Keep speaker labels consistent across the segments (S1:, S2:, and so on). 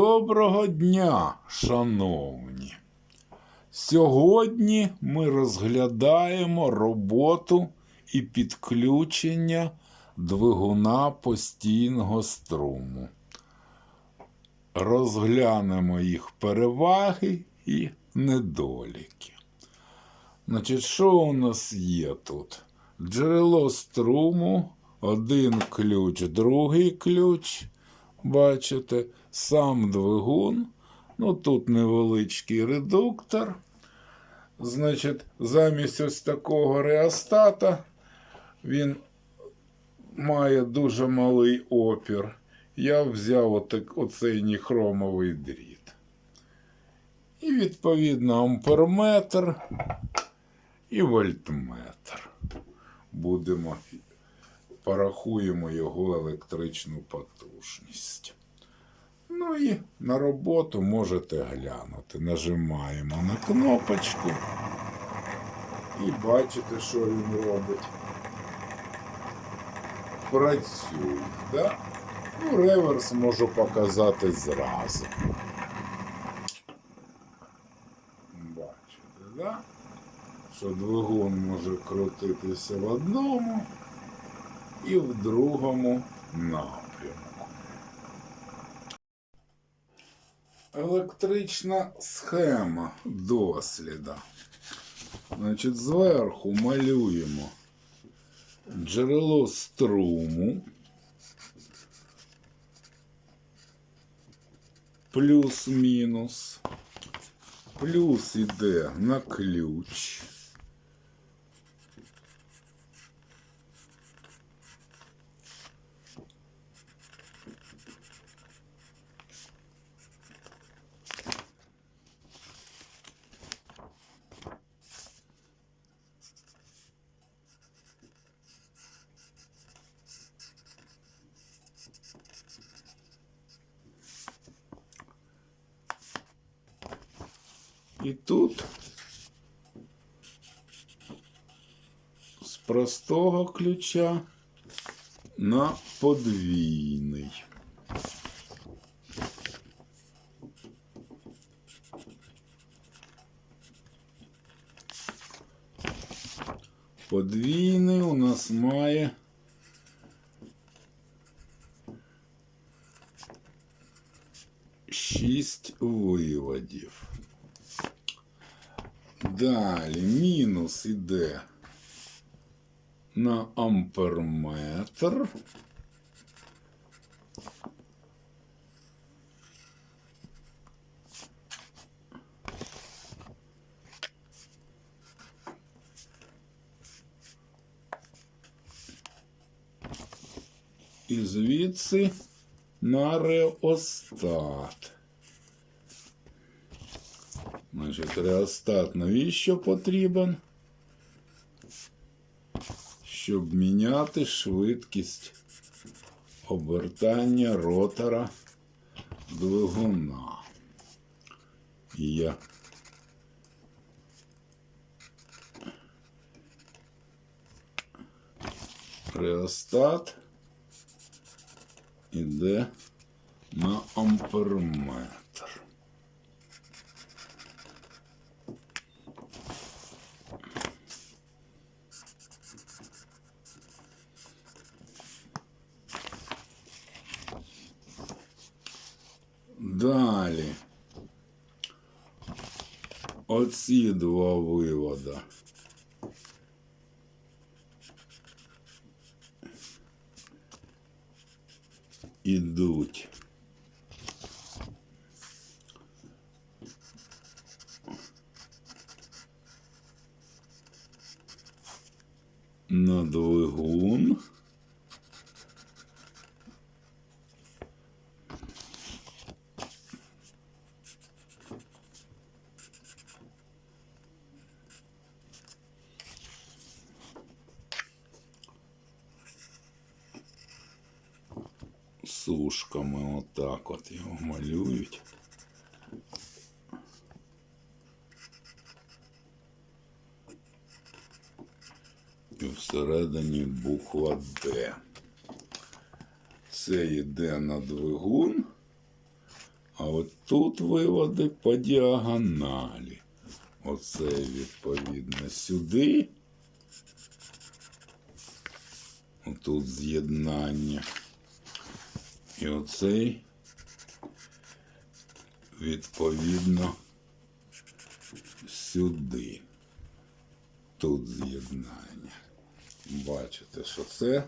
S1: Доброго дня, шановні! Сьогодні ми розглядаємо роботу і підключення двигуна постійного струму. Розглянемо їх переваги і недоліки. Значить, що у нас є тут? Джерело струму, один ключ, другий ключ. Бачите, сам двигун. Ну, тут невеличкий редуктор. Значить, замість ось такого реостата він має дуже малий опір. Я взяв отак, оцей ніхромовий дріт. І відповідно амперметр і вольтметр. Будемо порахуємо його електричну потужність. Ну і на роботу можете глянути. Нажимаємо на кнопочку і бачите, що він робить. Працює, да? Ну, реверс можу показати зразу. Бачите, да? Що двигун може крутитися в одному і в другому напрямку. Електрична схема досліда. Значить, зверху малюємо джерело струму. Плюс-мінус. Плюс іде на ключ. І тут з простого ключа на подвійний. Подвійний у нас має шість виводів. Далі мінус іде на амперметр. І звідси на реостат. Значить, реостат навіщо потрібен? Щоб міняти швидкість обертання ротора двигуна. Є. Реостат іде на амперметр. Далі. Оці два вивода. Ідуть. На двигун. Сушками отак от його малюють. І всередині буква Д. Це йде на двигун, А от тут виводи по діагоналі. Оце відповідно сюди. Тут з'єднання. І оцей відповідно сюди. Тут з'єднання. Бачите, що це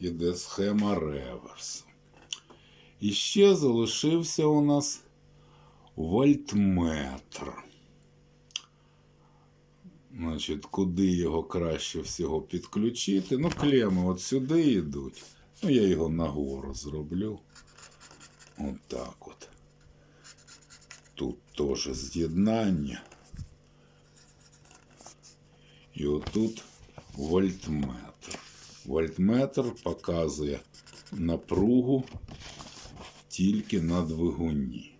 S1: іде схема реверсу. І ще залишився у нас вольтметр. Значить, куди його краще всього підключити? Ну, клеми от сюди йдуть. Ну, я його нагору зроблю. Отак от. Тут теж з'єднання. І отут вольтметр. Вольтметр показує напругу тільки на двигуні.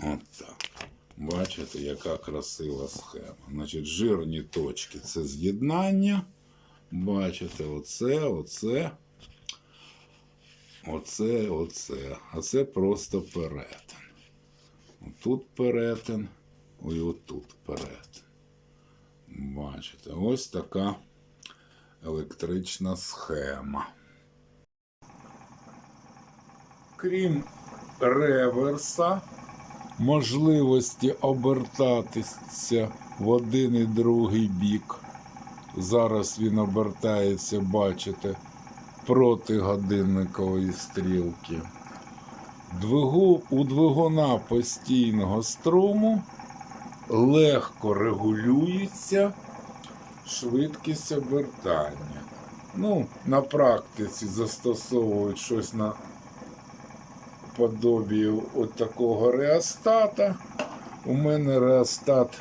S1: От так. Бачите, яка красива схема. Значить, жирні точки це з'єднання. Бачите, оце, оце. Оце, оце. А це просто перетин. Отут перетин, і отут перетин. Бачите, ось така електрична схема. Крім реверса, можливості обертатися в один і другий бік. Зараз він обертається, бачите, проти годинникової стрілки. Двигу, у двигуна постійного струму легко регулюється швидкість обертання. Ну, на практиці застосовують щось на подобі от такого реостата. У мене реостат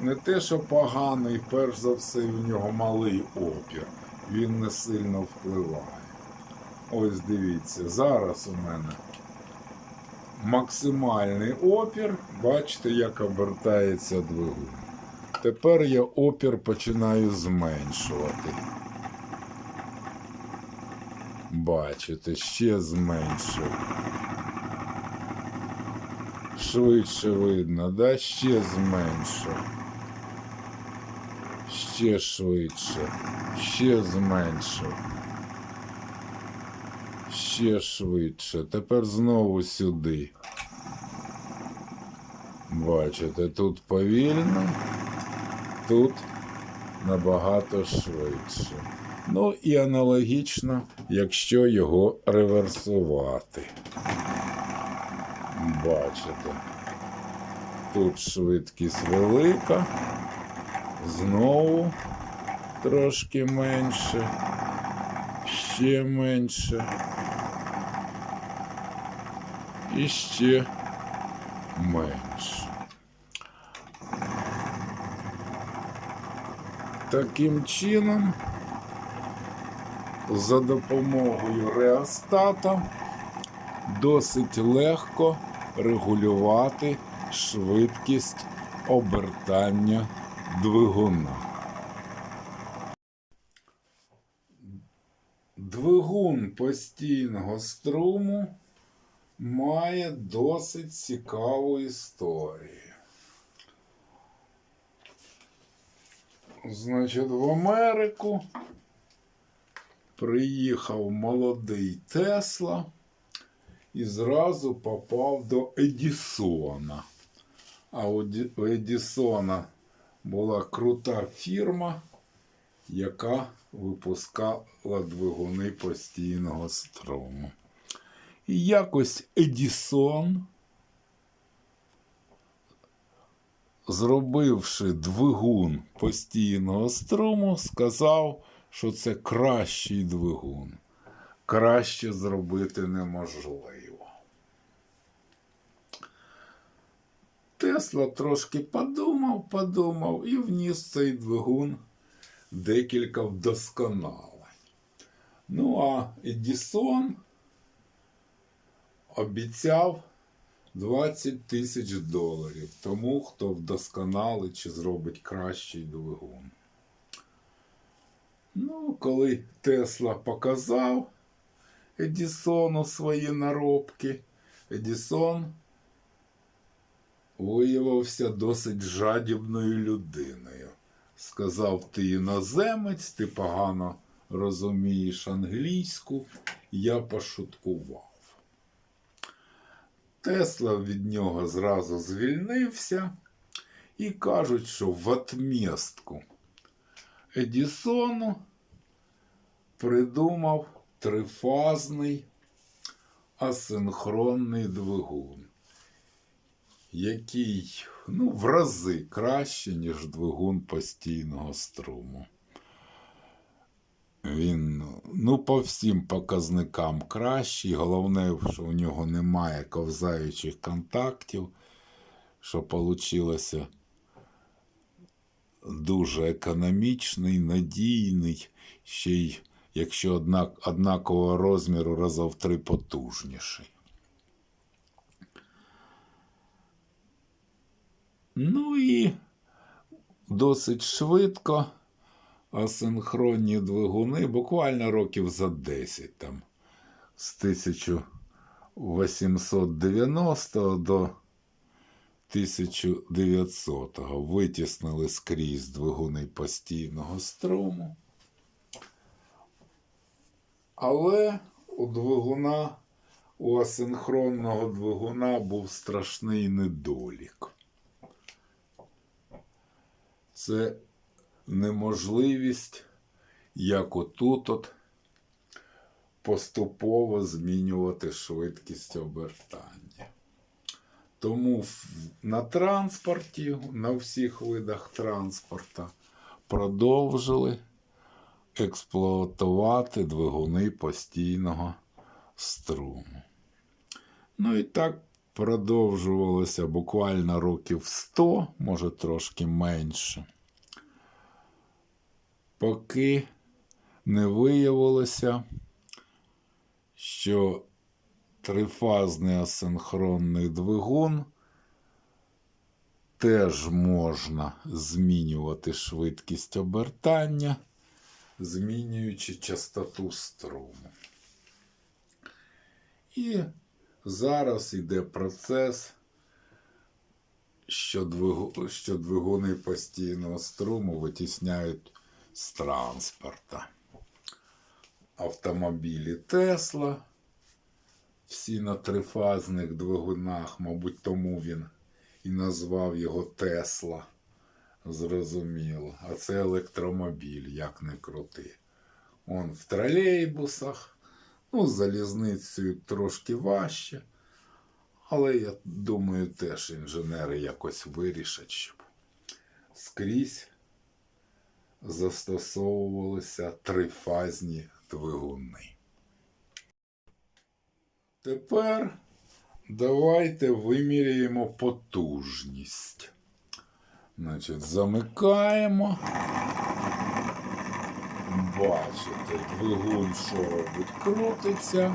S1: не те, що поганий, перш за все, в нього малий опір. Він не сильно впливає. Ось дивіться, зараз у мене максимальний опір. Бачите, як обертається двигун. Тепер я опір починаю зменшувати. Бачите, ще зменшив. Швидше видно, да? Ще зменшив. Ще швидше. Ще зменшив. Ще швидше. Тепер знову сюди. Бачите, тут повільно, тут набагато швидше. Ну і аналогічно, якщо його реверсувати. Бачите, тут швидкість велика, знову трошки менше, ще менше. І ще менше. Таким чином, за допомогою реостата досить легко регулювати швидкість обертання двигуна. Двигун постійного струму має досить цікаву історію. Значить, в Америку приїхав молодий Тесла і зразу попав до Едісона. А у Едісона була крута фірма, яка випускала двигуни постійного струму. І якось Едісон, зробивши двигун постійного струму, сказав, що це кращий двигун. Краще зробити неможливо. Тесла трошки подумав, подумав і вніс цей двигун декілька вдосконалень. Ну, а Едісон обіцяв 20 тисяч доларів тому, хто вдосконалить чи зробить кращий двигун. Ну, коли Тесла показав, Едісону свої наробки. Едісон виявився досить жадібною людиною. Сказав, ти іноземець, ти погано розумієш англійську, я пошуткував. Тесла від нього зразу звільнився і кажуть, що в отмістку Едісону придумав трифазний асинхронний двигун, який ну, в рази краще, ніж двигун постійного струму. Він ну, по всім показникам кращий. Головне, що у нього немає ковзаючих контактів, що вийшло дуже економічний, надійний, ще й якщо однак, однакового розміру раза в три потужніший. Ну і досить швидко асинхронні двигуни, буквально років за 10 там, з 1890 до 1900-го витіснили скрізь двигуни постійного струму. Але у двигуна, у асинхронного двигуна був страшний недолік. Це неможливість, як отут от поступово змінювати швидкість обертання. Тому на транспорті, на всіх видах транспорта продовжили експлуатувати двигуни постійного струму. Ну і так продовжувалося буквально років 100, може трошки менше, поки не виявилося, що трифазний асинхронний двигун теж можна змінювати швидкість обертання, змінюючи частоту струму. І зараз йде процес, що, двигу, що двигуни постійного струму витісняють з транспорта. Автомобілі Тесла, всі на трифазних двигунах, мабуть, тому він і назвав його Тесла. Зрозуміло. А це електромобіль, як не крути. Он в тролейбусах, ну, з залізницею трошки важче. Але я думаю, теж інженери якось вирішать, щоб скрізь застосовувалися трифазні двигуни. Тепер давайте виміряємо потужність. Значить, замикаємо. Бачите, двигун, що робить, крутиться.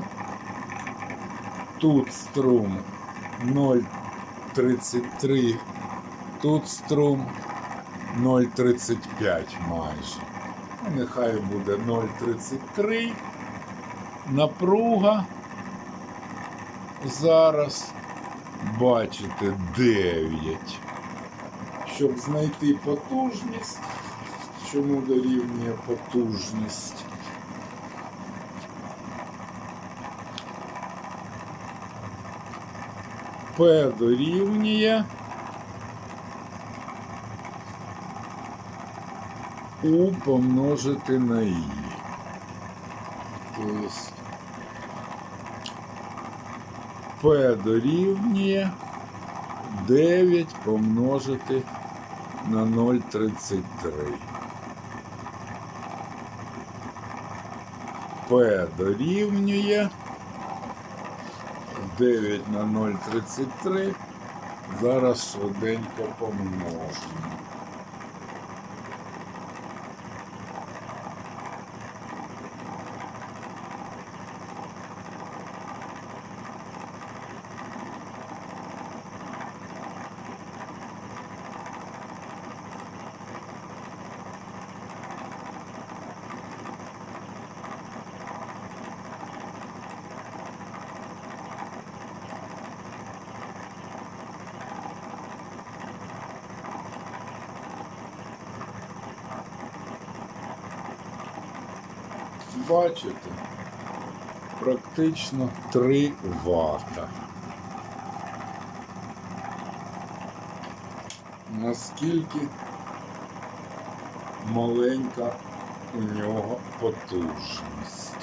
S1: Тут струм 0,33, тут струм 0,35 майже. Нехай буде 0,33. Напруга зараз бачите 9. Щоб знайти потужність, чому дорівнює потужність. P дорівнює У помножити на І. Тобто P дорівнює 9 помножити на 0,33. P дорівнює 9 на 0,33. Зараз швиденько помножимо. Бачите, практично 3 вата. Наскільки маленька у нього потужність.